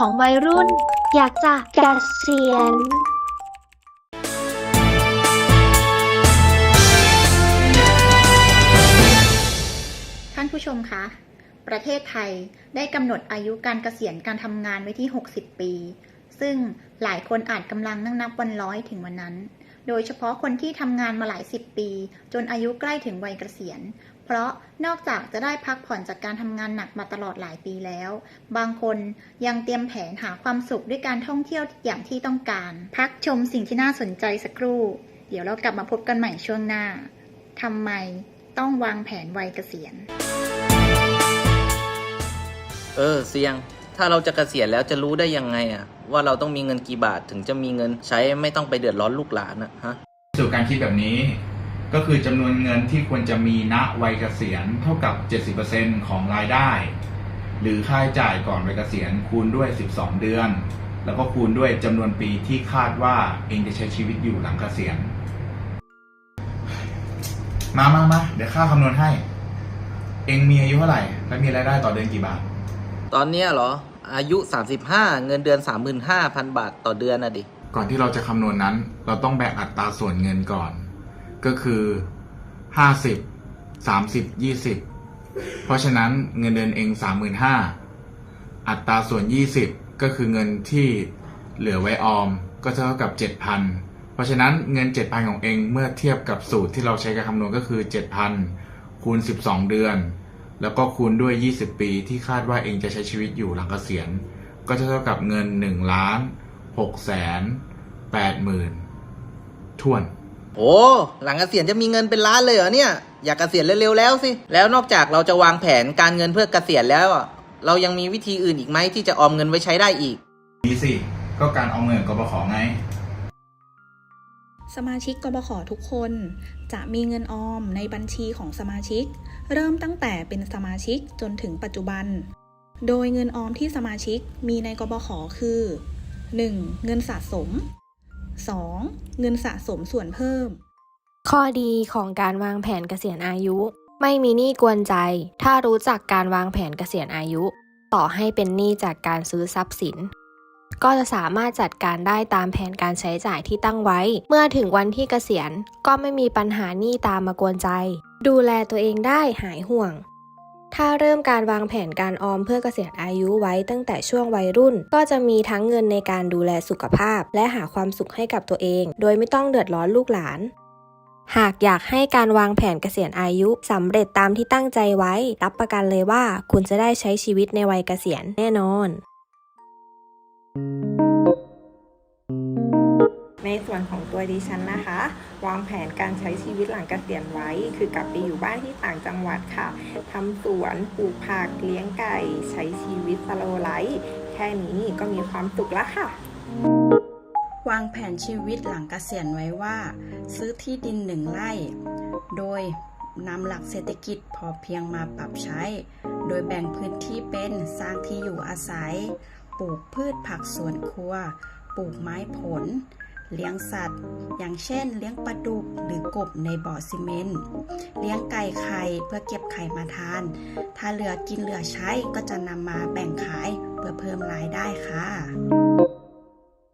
ของวัยรุ่น อยากจะเกษียณท่านผู้ชมคะ ประเทศไทยได้กำหนดอายุการเกษียณการทำงานไว้ที่ 60 ปี ซึ่งหลายคนอาจกำลังนั่งนับวันร้อยถึงวันนั้น โดยเฉพาะคนที่ทำงานมาหลายสิบปี จนอายุใกล้ถึงวัยเกษียณ เพราะนอกจากจะได้พักผ่อนจากการทำงานหนักมาตลอดหลายปีแล้ว บางคนยังเตรียมแผนหาความสุขด้วยการท่องเที่ยวอย่างที่ต้องการ พักชมสิ่งที่น่าสนใจสักครู่ เดี๋ยวเรากลับมาพบกันใหม่ช่วงหน้าทำไมต้องวางแผนวัยเกษียณ เออเสียง ถ้าเราจะเกษียณแล้วจะรู้ได้ยังไงอะว่าเราต้องมีเงินกี่บาทถึงจะมีเงินใช้ไม่ต้องไปเดือดร้อนลูกหลานอะฮะ สู่การคิดแบบนี้ ก็คือจำนวนเงินที่ควรจะมีณวัยเกษียณเท่ากับ 70%ของรายได้ หรือค่าใช้จ่ายก่อนวัยเกษียณคูณด้วย 12 เดือน แล้วก็คูณด้วยจำนวนปีที่คาดว่าเองจะใช้ชีวิตอยู่หลังเกษียณ มามามาเดี๋ยวข้าคำนวณให้ เองมีอายุเท่าไหร่ และมีรายได้ต่อเดือนกี่บาท ตอนเนี้ยเหรอ อายุ 35 เงินเดือน 35,000 บาทต่อเดือนน่ะดิ ก่อนที่เราจะคำนวณนั้น เราต้องแบ่งอัตราส่วนเงินก่อน ก็คือห้าสิบสามสิบยี่สิบเพราะฉะนั้นเงินเดือนเองสามหมื่นห้าอัตราส่วนยี่สิบก็คือเงินที่เหลือไว้ออมก็เท่ากับเจ็ดพันเพราะฉะนั้นเงินเจ็ดพันของเองเมื่อเทียบกับสูตรที่เราใช้การคำนวณก็คือเจ็ดพันคูณสิบสองเดือน แล้วก็คูณด้วย 20 ปีที่คาดว่าเองจะใช้ชีวิตอยู่หลังเกษียณ ก็จะเท่ากับเงิน1ล้าน6แสน8หมื่นทวน โอ้หลังเกษียณจะมีเงินเป็นล้านเลยเหรอเนี่ย อยากเกษียณเร็วๆแล้วสิ แล้วนอกจากเราจะวางแผนการเงินเพื่อเกษียณแล้วอะเรายังมีวิธีอื่นอีกไหมที่จะออมเงินไว้ใช้ได้อีกดีสิ ก็การเอาเงินกบขไง สมาชิกกบขทุกคน จะมีเงินออมในบัญชีของสมาชิก เริ่มตั้งแต่เป็นสมาชิกจนถึงปัจจุบัน โดยเงินออมที่สมาชิกมีในกบขคือ 1. เงินสะสม 2. เงินสะสมส่วนเพิ่ม ข้อดีของการวางแผนเกษียณอายุ ไม่มีหนี้กวนใจ ถ้ารู้จักการวางแผนเกษียณอายุ ต่อให้เป็นหนี้จากการซื้อทรัพย์สิน ก็จะสามารถจัดการได้ตามแผนการใช้จ่ายที่ตั้งไว้ เมื่อถึงวันที่เกษียณก็ไม่มีปัญหาหนี้ตามมากวนใจ ดูแลตัวเองได้หายห่วง ถ้าเริ่มการวางแผนการออมเพื่อเกษียณอายุไว้ตั้งแต่ช่วงวัยรุ่น ก็จะมีทั้งเงินในการดูแลสุขภาพ และหาความสุขให้กับตัวเอง โดยไม่ต้องเดือดร้อนลูกหลาน หากอยากให้การวางแผนเกษียณอายุสำเร็จตามที่ตั้งใจไว้ รับประกันเลยว่า คุณจะได้ใช้ชีวิตในวัยเกษียณแน่นอน ในส่วนของตัวดิฉันนะคะ วางแผนการใช้ชีวิตหลังเกษียณไว้ คือกลับไปอยู่บ้านที่ต่างจังหวัดค่ะทำสวนปลูกผักเลี้ยงไก่ ใช้ชีวิตสโลไลฟ์แค่นี้ก็มีความสุขแล้วค่ะ วางแผนชีวิตหลังเกษียณไว้ว่า ซื้อที่ดินหนึ่งไร่ โดยนำหลักเศรษฐกิจพอเพียงมาปรับใช้ โดยแบ่งพื้นที่เป็นสร้างที่อยู่อาศัย ปลูกพืชผักสวนครัว ปลูกไม้ผล เลี้ยงสัตว์ อย่างเช่น เลี้ยงปลาดุกหรือกบในบ่อซีเมนต์ เลี้ยงไก่ไข่เพื่อเก็บไข่มาทาน ถ้าเหลือกินเหลือใช้ก็จะนำมาแบ่งขายเพื่อเพิ่มรายได้ค่ะ